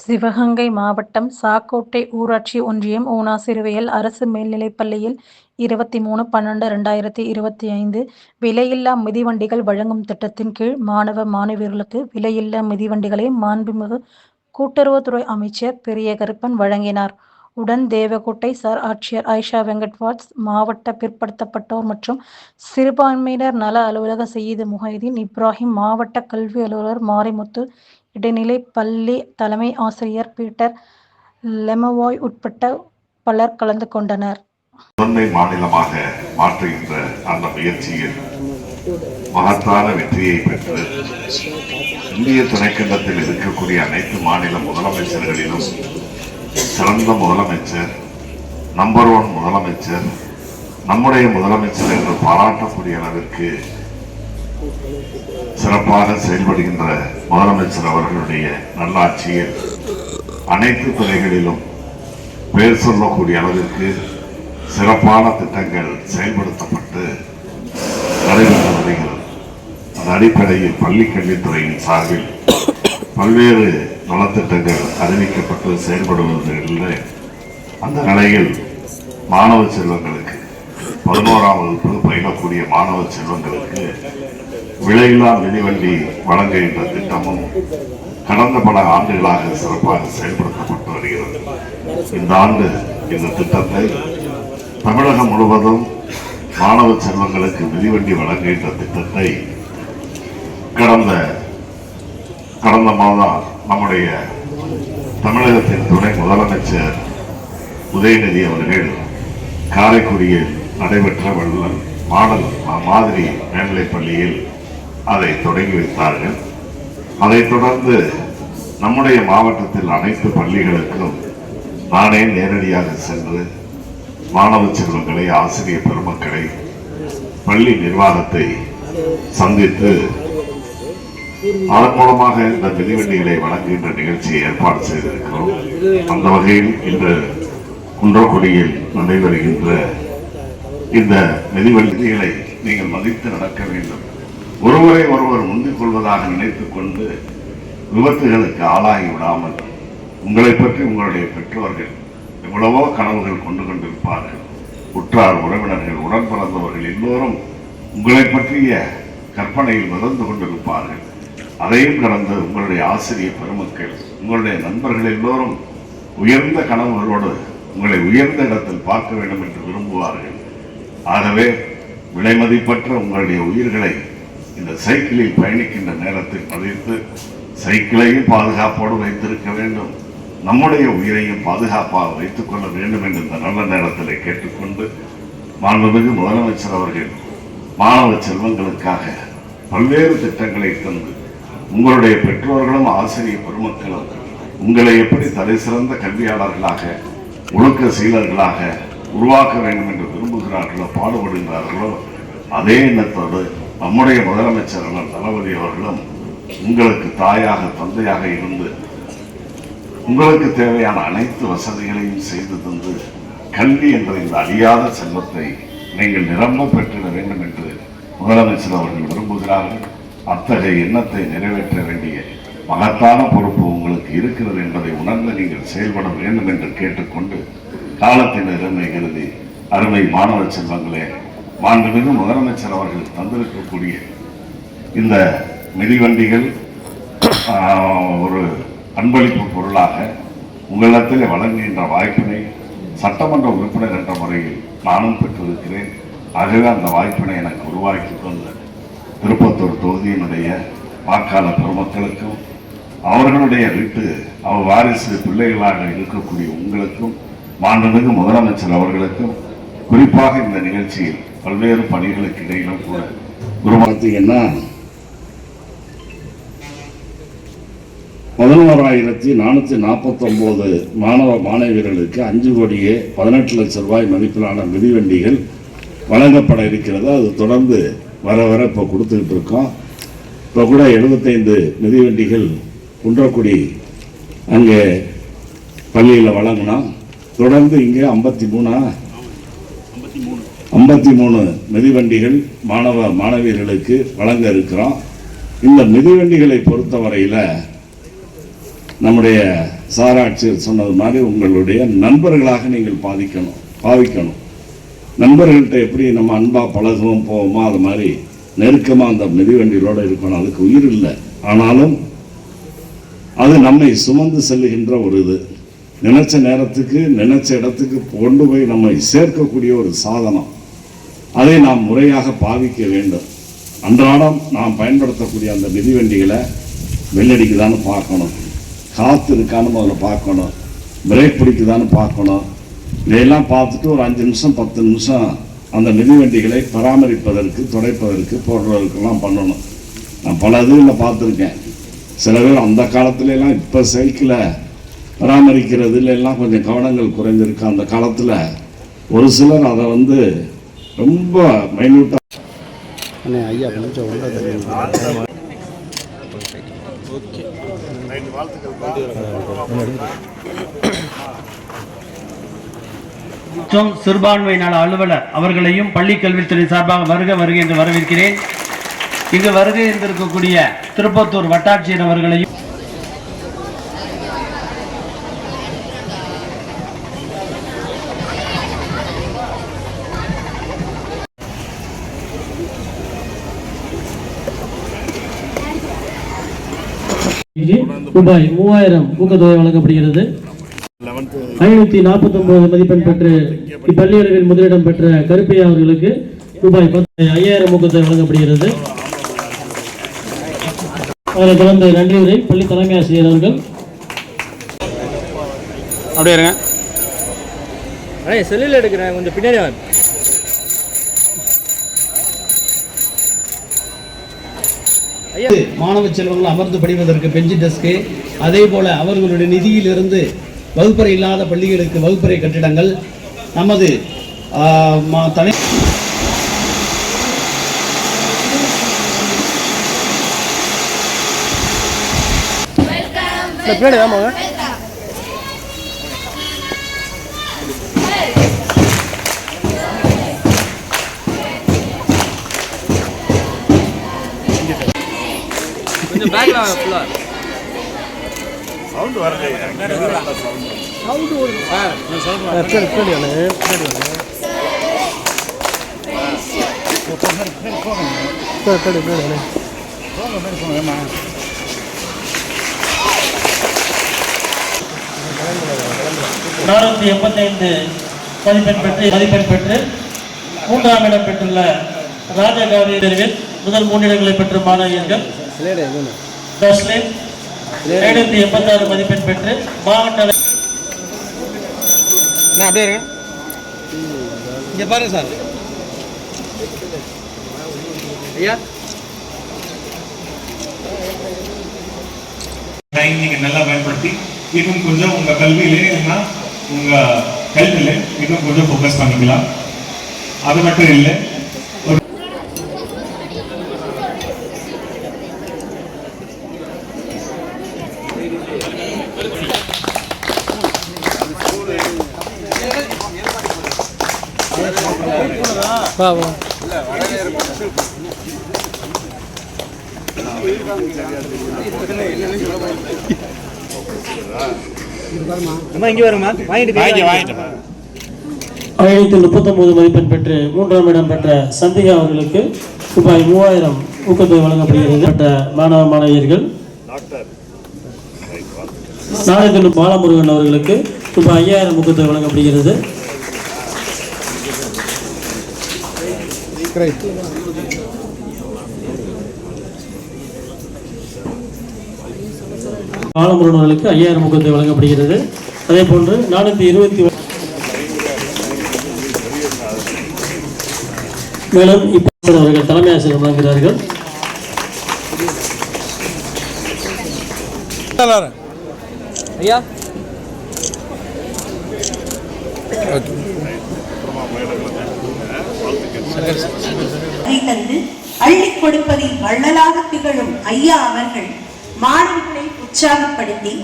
சிவகங்கை மாவட்டம் சாக்கோட்டை ஊராட்சி ஒன்றியம் ஊனாசிறுவையில் அரசு மேல்நிலைப்பள்ளியில் இருபத்தி மூணு பன்னெண்டு ரெண்டாயிரத்தி இருபத்தி ஐந்து விலையில்லா மிதிவண்டிகள் வழங்கும் திட்டத்தின் கீழ் மாணவ மாணவியர்களுக்கு விலையில்லா மிதிவண்டிகளை மாண்புமிகு கூட்டுறவுத்துறை அமைச்சர் பெரியகருப்பன் வழங்கினார். உடன் தேவகோட்டை சார் ஆட்சியர் ஆயிஷா வெங்கட்வாட்ஸ் மாவட்ட பிற்படுத்தப்பட்டோர் மற்றும் சிறுபான்மையினர் நல அலுவலக சயீது முகைதீன் இப்ராஹிம் மாவட்ட கல்வி அலுவலர் மாரிமுத்து இடைநிலை பள்ளி தலைமை ஆசிரியர் பீட்டர் லெமவாய் உட்பட்ட பலர் கலந்து கொண்டனர். முதன்மை மாநிலமாக மாற்றுகின்ற அந்த முயற்சியில் மகத்தான வெற்றியை பெற்று இந்திய துணைக்கண்டத்தில் இருக்கக்கூடிய அனைத்து மாநில முதலமைச்சர்களிலும் சிறந்த முதலமைச்சர் நம்பர் ஒன் முதலமைச்சர் நம்முடைய முதலமைச்சர் என்று பாராட்டக்கூடிய அளவிற்கு சிறப்பாக செயல்படுகின்ற முதலமைச்சர் அவர்களுடைய நல்லாட்சியில் அனைத்து துறைகளிலும் பேர் சொல்லக்கூடிய அளவிற்கு சிறப்பான திட்டங்கள் செயல்படுத்தப்பட்டு நடைபெற்று வருகிறது. அந்த அடிப்படையில் பள்ளி கல்வித்துறையின் சார்பில் பல்வேறு நலத்திட்டங்கள் அறிவிக்கப்பட்டு செயல்படுவதில் அந்த நிலையில் மாணவ செல்வங்களுக்கு பதினோராம் வகுப்பு பயிலக்கூடிய மாணவ செல்வங்களுக்கு விலையில்லா மிதிவண்டி வழங்க என்ற திட்டமும் கடந்த பல ஆண்டுகளாக சிறப்பாக செயல்படுத்தப்பட்டு வருகிறது. இந்த ஆண்டு இந்த திட்டத்தை தமிழகம் முழுவதும் மாணவ செல்வங்களுக்கு மிதிவண்டி வழங்குகின்ற திட்டத்தை கடந்த கடந்த மாதம் நம்முடைய தமிழகத்தின் துணை முதலமைச்சர் உதயநிதி அவர்கள் காரைக்குடியில் நடைபெற்ற வள்ளல் மாடல் மாதிரி மேல்நிலைப் பள்ளியில் அதை தொடங்கி வைத்தார்கள் அதைத் தொடர்ந்து நம்முடைய மாவட்டத்தில் அனைத்து பள்ளிகளுக்கும் நானே நேரடியாக சென்று மாணவ செல்வங்களை ஆசிரியர் பெருமக்களை பள்ளி நிர்வாகத்தை சந்தித்து அதன் மூலமாக இந்த மிதிவண்டிகளை வழங்குகின்ற நிகழ்ச்சியை ஏற்பாடு செய்திருக்கிறோம். அந்த வகையில் இன்று குன்றக்குடியில் நடைபெறுகின்ற இந்த மிதிவண்டிகளை நீங்கள் மதித்து நடக்க வேண்டும். ஒருவரை ஒருவர் முந்திக் கொள்வதாக நினைத்துக் கொண்டு விபத்துகளுக்கு ஆளாகி விடாமல் உங்களை பற்றி உங்களுடைய பெற்றோர்கள் எவ்வளவோ கனவுகள் கொண்டு கொண்டிருப்பார்கள். உற்றார் உறவினர்கள் உடன் பிறந்தவர்கள் எல்லோரும் உங்களை பற்றிய கற்பனையில் மிதந்து கொண்டிருப்பார்கள். அதையும் கடந்து உங்களுடைய ஆசிரியர் பெருமக்கள் உங்களுடைய நண்பர்கள் எல்லோரும் உயர்ந்த கனவுகளோடு உங்களை உயர்ந்த இடத்தில் பார்க்க வேண்டும் என்று விரும்புவார்கள். ஆகவே விலைமதிப்பற்ற உங்களுடைய உயிர்களை இந்த சைக்கிளில் பயணிக்கின்ற நேரத்தில் மதித்து சைக்கிளையும் பாதுகாப்போடு வைத்திருக்க வேண்டும். நம்முடைய உயிரையும் பாதுகாப்பாக வைத்துக் கொள்ள வேண்டும் என்று இந்த நல்ல நேரத்தில் கேட்டுக்கொண்டு மாண்புமிகு முதலமைச்சர் அவர்கள் மாணவ செல்வங்களுக்காக பல்வேறு திட்டங்களை தந்து உங்களுடைய பெற்றோர்களும் ஆசிரியர் பெருமக்களும் உங்களை எப்படி தலை சிறந்த கல்வியாளர்களாக ஒழுக்க சீலர்களாக உருவாக்க வேண்டும் என்று விரும்புகிறார்களோ பாடுபடுகிறார்களோ அதே எண்ணத்தோடு நம்முடைய முதலமைச்சர் அண்ணன் தளபதி அவர்களும் உங்களுக்கு தாயாக தந்தையாக இருந்து உங்களுக்கு தேவையான அனைத்து வசதிகளையும் செய்து தந்து கல்வி என்ற இந்த அழியாத செல்வத்தை நீங்கள் நிரம்ப பெற்றிட வேண்டும் என்று முதலமைச்சர் அவர்கள் விரும்புகிறார்கள். அத்தகைய எண்ணத்தை நிறைவேற்ற வேண்டிய மகத்தான பொறுப்பு உங்களுக்கு இருக்கிறது என்பதை உணர்ந்து நீங்கள் செயல்பட வேண்டும் என்று கேட்டுக்கொண்டு காலத்தின் அருமை கருதி அருமை மாணவ செல்வங்களே மாண்புமிகு முதலமைச்சர் அவர்கள் தந்திருக்கக்கூடிய இந்த மிதிவண்டிகள் ஒரு அன்பளிப்பு பொருளாக உங்களிடத்தில் வழங்குகின்ற வாய்ப்பினை சட்டமன்ற உறுப்பினர் என்ற முறையில் நானும் பெற்றிருக்கிறேன். ஆகவே அந்த வாய்ப்பினை எனக்கு உருவாக்கி தந்த திருப்பத்தூர் தொகுதியினுடைய வாக்காளர் பெருமக்களுக்கும் அவர்களுடைய வீட்டு அவர் வாரிசு பிள்ளைகளாக இருக்கக்கூடிய உங்களுக்கும் மாண்புமிகு முதலமைச்சர் அவர்களுக்கும் குறிப்பாக இந்த நிகழ்ச்சியில் பல்வேறு பணிகளுக்கு இடையிலும் கூட குரு பார்த்தீங்கன்னா பதினோராயிரத்தி நானூற்றி நாற்பத்தொம்போது மாணவ மாணவியர்களுக்கு அஞ்சு கோடியே பதினெட்டு லட்சம் ரூபாய் மதிப்பிலான மிதிவண்டிகள் வழங்கப்பட இருக்கிறது. அது தொடர்ந்து வர வர இப்போ கொடுத்துக்கிட்டு இருக்கோம். இப்போ கூட எழுபத்தைந்து மிதிவண்டிகள் குன்றக்குடி அங்கே பள்ளியில் வழங்கினோம். தொடர்ந்து இங்கே ஐம்பத்தி மூணா ஐம்பத்தி மூணு மிதிவண்டிகள் மாணவ மாணவியர்களுக்கு வழங்க இருக்கிறோம். இந்த மிதிவண்டிகளை பொறுத்தவரையில் நம்முடைய சாராட்சியர் சொன்னது மாதிரி உங்களுடைய நண்பர்களாக நீங்கள் பாதிக்கணும் பாவிக்கணும். நண்பர்கள்ட்ட எப்படி நம்ம அன்பாக பழகுவோம் போவோமோ அது மாதிரி நெருக்கமாக அந்த மிதிவண்டிகளோடு இருக்கணும். அதுக்கு உயிர் இல்லை. ஆனாலும் அது நம்மை சுமந்து செல்லுகின்ற ஒரு இது. நினைச்ச நேரத்துக்கு நினைச்ச இடத்துக்கு கொண்டு போய் நம்மை சேர்க்கக்கூடிய ஒரு சாதனம். அதை நாம் முறையாக பாவிக்க வேண்டும். அன்றாடம் நாம் பயன்படுத்தக்கூடிய அந்த மிதிவண்டிகளை வெள்ளடிக்குதான்னு பார்க்கணும். காற்று இருக்கான்னு முதல்ல பார்க்கணும். பிரேக் பிடிக்குதான்னு பார்க்கணும். இதையெல்லாம் பார்த்துட்டு ஒரு அஞ்சு நிமிஷம் பத்து நிமிஷம் அந்த மிதிவண்டிகளை பராமரிப்பதற்கு துடைப்பதற்கு போடுறதுக்கெல்லாம் பண்ணணும். நான் பல இதுகளில் பார்த்துருக்கேன். சில பேர் அந்த காலத்துலலாம் இப்போ சைக்கிளை பராமரிக்கிறதுல எல்லாம் கொஞ்சம் கவனங்கள் குறைஞ்சிருக்கு. அந்த காலத்தில் ஒரு சிலர் அதை வந்து ரொம்ப அண்ணே ஐயா கொஞ்சம் உள்ள சிறுபான்மை நல அலுவலர் அவர்களையும் பள்ளி கல்வித்துறை சார்பாக வருக வருக என்று வரவேற்கிறேன். இங்கு வருகை இருந்திருக்கக்கூடிய திருப்பத்தூர் வட்டாட்சியர் அவர்களையும் ரூபாய் மூவாயிரம் ஊக்கத்தொகை வழங்கப்படுகிறது. ஐநூத்தி நாற்பத்தி ஒன்பது மதிப்பெண் பெற்று இப்பள்ளி அளவில் முதலிடம் பெற்ற கருப்பையா அவர்களுக்கு ரூபாய் பத்து ஐயாயிரம் ஊக்கத்தொகை வழங்கப்படுகிறது. அதனைத் தொடர்ந்து நன்றி உரை பள்ளி தலைமை ஆசிரியர் அவர்கள். அப்படியே இருங்க. செல்லில் எடுக்கிறேன் கொஞ்சம் பின்னாடி மாணவ செல்வங்கள் அமர்ந்து படிவதற்கு பெஞ்சு டெஸ்க்கு அதே போல அவர்களுடைய நிதியிலிருந்து வகுப்பறை இல்லாத பள்ளிகளுக்கு வகுப்பறை கட்டிடங்கள். நமது தனி பின்னாடி வாங்க. கொஞ்சம் பேக்ல வாங்க ஃபுல்லா பின்னாடி பின்னாடி அண்ணே பின்னாடி அண்ணே. பின்னாடி பின்னாடி பின்னாடி அண்ணே. நானூற்றி எண்பத்தைந்து மதிப்பெண் பெற்று மதிப்பெண் பெற்று மூன்றாம் இடம் பெற்றுள்ள ராஜகாரி தேர்வில் முதல் மூன்று இடங்களை பெற்ற மாணவியர்கள் விளையாடு எங்கன்னு தஸ்லிம் ஐநூற்றி எண்பத்தாறு மதிப்பெண் பெற்று மாவட்ட அள- அண்ணா அப்படியே இருங்க இங்க பாருங்க சார் ஐயா டைம் நீங்க நல்லா பயன்படுத்தி இன்னும் கொஞ்சம் உங்க கல்வியிலே இல்லைன்னா உங்க ஹெல்த்ல இன்னும் கொஞ்சம் ஃபோக்கஸ் பண்ணிக்கலாம் அது மட்டும் இல்லை ஒரு வா வா அம்மா இங்கே வருமா வாங்கிட்டு வாங்கிட்டு ஐநூற்றி முப்பத்தொன்பது மதிப்பெண் பெற்று மூன்றாம் இடம் பெற்ற சந்திகா அவர்களுக்கு ரூபாய் மூவாயிரம் ஊக்கத்தொகை வழங்கப்படுகிறது. மாணவ மாணவியர்கள் நாளைக்கு பாலமுருகன் அவர்களுக்கு ரூபாய் ஐயாயிரம் ஊக்கத்தொகை வழங்கப்படுகிறது. பாலமுருகன் அவர்களுக்கு ஐயாயிரம் ஊக்கத்தொகை வழங்கப்படுகிறது. அதே போன்று நானூற்றி இருபத்தி மேலும் இப்போ அவர்கள் தலைமை ஆசிரியர் வழங்குகிறார்கள். ஐயா. அதை தந்து அள்ளிக் கொடுப்பதில் வள்ளலாக திகழும் ஐயா அவர்கள் மாணவர்களை உற்சாகப்படுத்தி